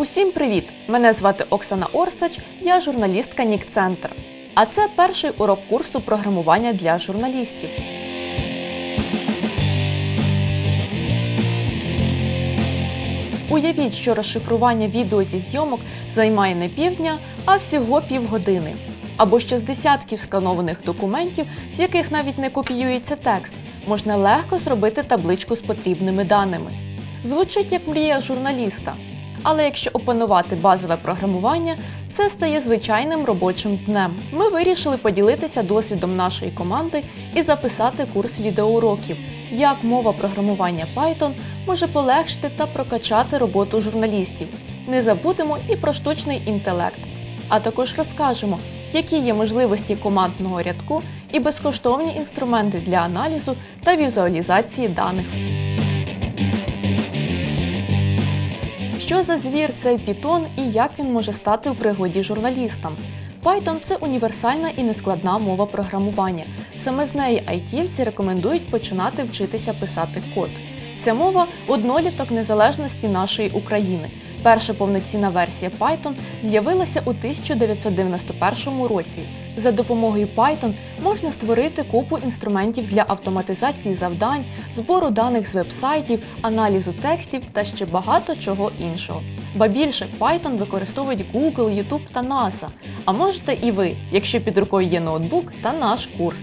Усім привіт! Мене звати Оксана Орсач, я журналістка Нік-Центр. А це перший урок курсу програмування для журналістів. Уявіть, що розшифрування відео зі зйомок займає не півдня, а всього півгодини. Або що з десятків сканованих документів, з яких навіть не копіюється текст, можна легко зробити табличку з потрібними даними. Звучить як мрія журналіста. Але якщо опанувати базове програмування, це стає звичайним робочим днем. Ми вирішили поділитися досвідом нашої команди і записати курс відеоуроків, як мова програмування Python може полегшити та прокачати роботу журналістів. Не забудемо і про штучний інтелект, а також розкажемо, які є можливості командного рядку і безкоштовні інструменти для аналізу та візуалізації даних. Що за звір цей Python і як він може стати у пригоді журналістам? Python – це універсальна і нескладна мова програмування. Саме з неї айтівці рекомендують починати вчитися писати код. Ця мова одноліток незалежності нашої України. Перша повноцінна версія Python з'явилася у 1991 році. За допомогою Python можна створити купу інструментів для автоматизації завдань, збору даних з вебсайтів, аналізу текстів та ще багато чого іншого. Ба більше Python використовують Google, YouTube та NASA. А можете і ви, якщо під рукою є ноутбук та наш курс.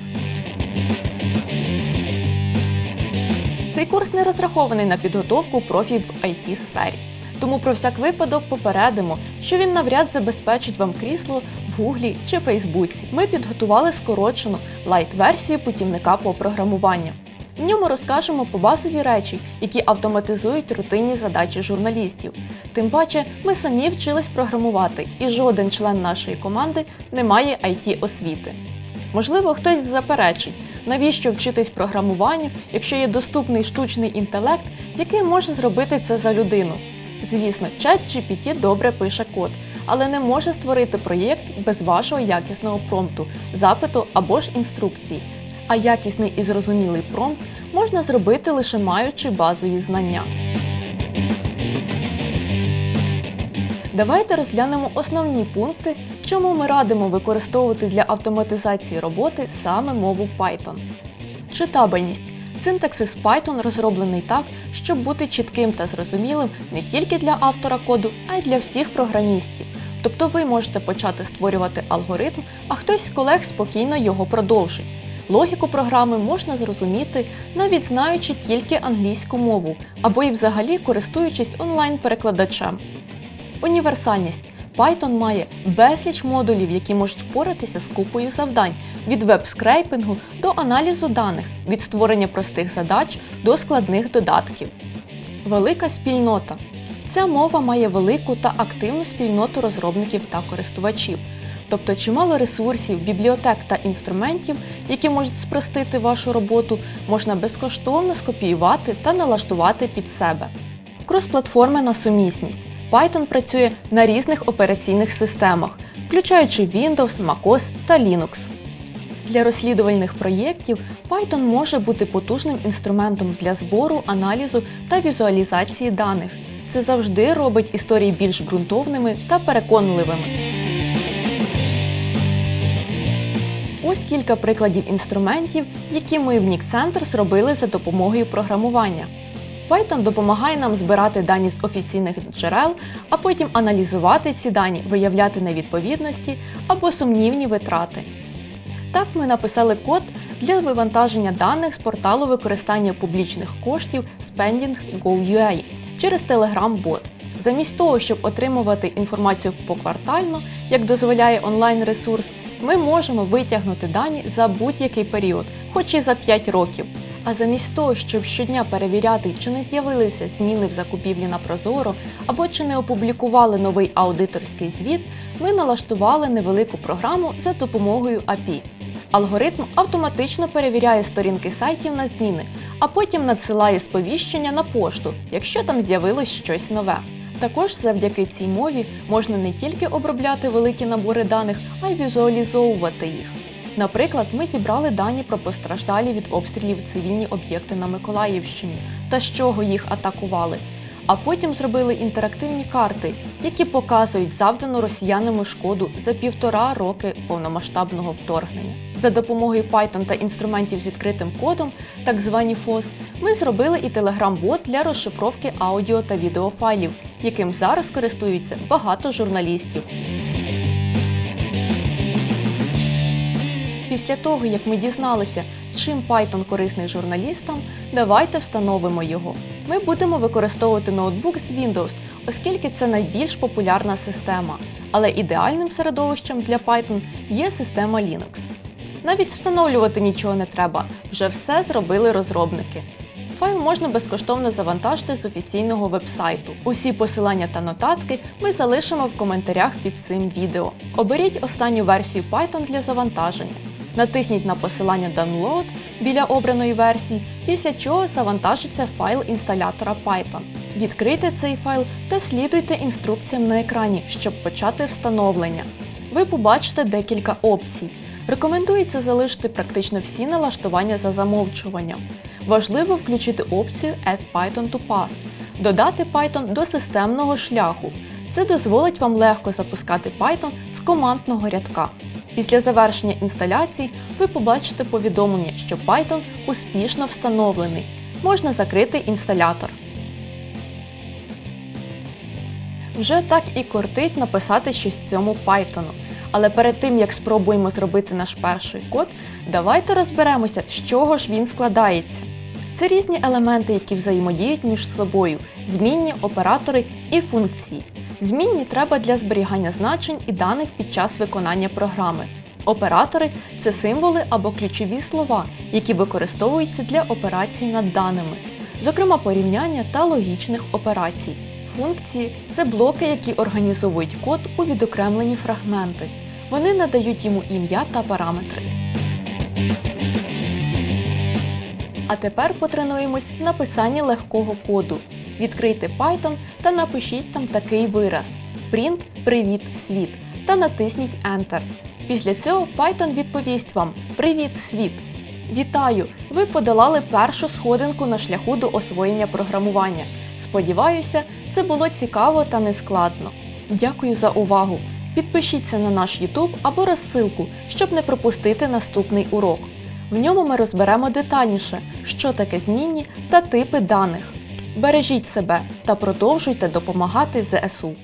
Цей курс не розрахований на підготовку профі в it сфері тому про всяк випадок попередимо, що він навряд забезпечить вам крісло в Гуглі чи Фейсбуці. Ми підготували скорочену лайт-версію путівника по програмуванню. В ньому розкажемо по базові речі, які автоматизують рутинні задачі журналістів. Тим паче, ми самі вчились програмувати, і жоден член нашої команди не має it освіти. Можливо, хтось заперечить, навіщо вчитись програмуванню, якщо є доступний штучний інтелект, який може зробити це за людину. Звісно, ChatGPT добре пише код, але не може створити проєкт без вашого якісного промпту, запиту або ж інструкції. А якісний і зрозумілий промпт можна зробити лише маючи базові знання. Давайте розглянемо основні пункти, чому ми радимо використовувати для автоматизації роботи саме мову Python. Читабельність. Синтаксис Python розроблений так, щоб бути чітким та зрозумілим не тільки для автора коду, а й для всіх програмістів. Тобто ви можете почати створювати алгоритм, а хтось з колег спокійно його продовжить. Логіку програми можна зрозуміти, навіть знаючи тільки англійську мову, або й взагалі користуючись онлайн-перекладачем. Універсальність. Python має безліч модулів, які можуть впоратися з купою завдань від веб-скрейпингу до аналізу даних, від створення простих задач до складних додатків. Велика спільнота. Ця мова має велику та активну спільноту розробників та користувачів, тобто чимало ресурсів, бібліотек та інструментів, які можуть спростити вашу роботу, можна безкоштовно скопіювати та налаштувати під себе. Кросплатформена сумісність. Python працює на різних операційних системах, включаючи Windows, MacOS та Linux. Для розслідувальних проєктів Python може бути потужним інструментом для збору, аналізу та візуалізації даних. Це завжди робить історії більш ґрунтовними та переконливими. Ось кілька прикладів інструментів, які ми в Нік-Центр зробили за допомогою програмування. Python допомагає нам збирати дані з офіційних джерел, а потім аналізувати ці дані, виявляти невідповідності або сумнівні витрати. Так ми написали код для вивантаження даних з порталу використання публічних коштів Spending.go.ua через Telegram-бот. Замість того, щоб отримувати інформацію поквартально, як дозволяє онлайн-ресурс, ми можемо витягнути дані за будь-який період, хоч і за 5 років. А замість того, щоб щодня перевіряти, чи не з'явилися зміни в закупівлі на Прозоро або чи не опублікували новий аудиторський звіт, ми налаштували невелику програму за допомогою API. Алгоритм автоматично перевіряє сторінки сайтів на зміни, а потім надсилає сповіщення на пошту, якщо там з'явилось щось нове. Також завдяки цій мові можна не тільки обробляти великі набори даних, а й візуалізовувати їх. Наприклад, ми зібрали дані про постраждалі від обстрілів цивільні об'єкти на Миколаївщині та з чого їх атакували. а потім зробили інтерактивні карти, які показують завдану росіянами шкоду за півтора роки повномасштабного вторгнення. За допомогою Python та інструментів з відкритим кодом, так звані FOSS, ми зробили і Telegram-бот для розшифровки аудіо та відеофайлів, яким зараз користуються багато журналістів. Після того, як ми дізналися, чим Python корисний журналістам, давайте встановимо його. Ми будемо використовувати ноутбук з Windows, оскільки це найбільш популярна система, але ідеальним середовищем для Python є система Linux. Навіть встановлювати нічого не треба, вже все зробили розробники. Файл можна безкоштовно завантажити з офіційного вебсайту. Усі посилання та нотатки ми залишимо в коментарях під цим відео. Оберіть останню версію Python для завантаження. Натисніть на посилання Download біля обраної версії, після чого завантажиться файл інсталятора Python. Відкрийте цей файл та слідуйте інструкціям на екрані, щоб почати встановлення. Ви побачите декілька опцій. Рекомендується залишити практично всі налаштування за замовчуванням. Важливо включити опцію Add Python to Pass, додати Python до системного шляху. Це дозволить вам легко запускати Python з командного рядка. Після завершення інсталяції ви побачите повідомлення, що Python успішно встановлений. Можна закрити інсталятор. Вже так і кортить написати щось цьому Python. Але перед тим як спробуємо зробити наш перший код, давайте розберемося, з чого ж він складається. Це різні елементи, які взаємодіють між собою, змінні оператори і функції. Змінні треба для зберігання значень і даних під час виконання програми. Оператори це символи або ключові слова, які використовуються для операцій над даними, зокрема порівняння та логічних операцій. Функції це блоки, які організовують код у відокремлені фрагменти. Вони надають йому ім'я та параметри. А тепер потренуємось в написанні легкого коду. Відкрийте Python та напишіть там такий вираз Print Привіт світ та натисніть Enter. Після цього Python відповість вам Привіт світ! Вітаю! Ви подолали першу сходинку на шляху до освоєння програмування. Сподіваюся, це було цікаво та нескладно. Дякую за увагу! Підпишіться на наш YouTube або розсилку, щоб не пропустити наступний урок. В ньому ми розберемо детальніше, що таке змінні та типи даних. Бережіть себе та продовжуйте допомагати ЗСУ.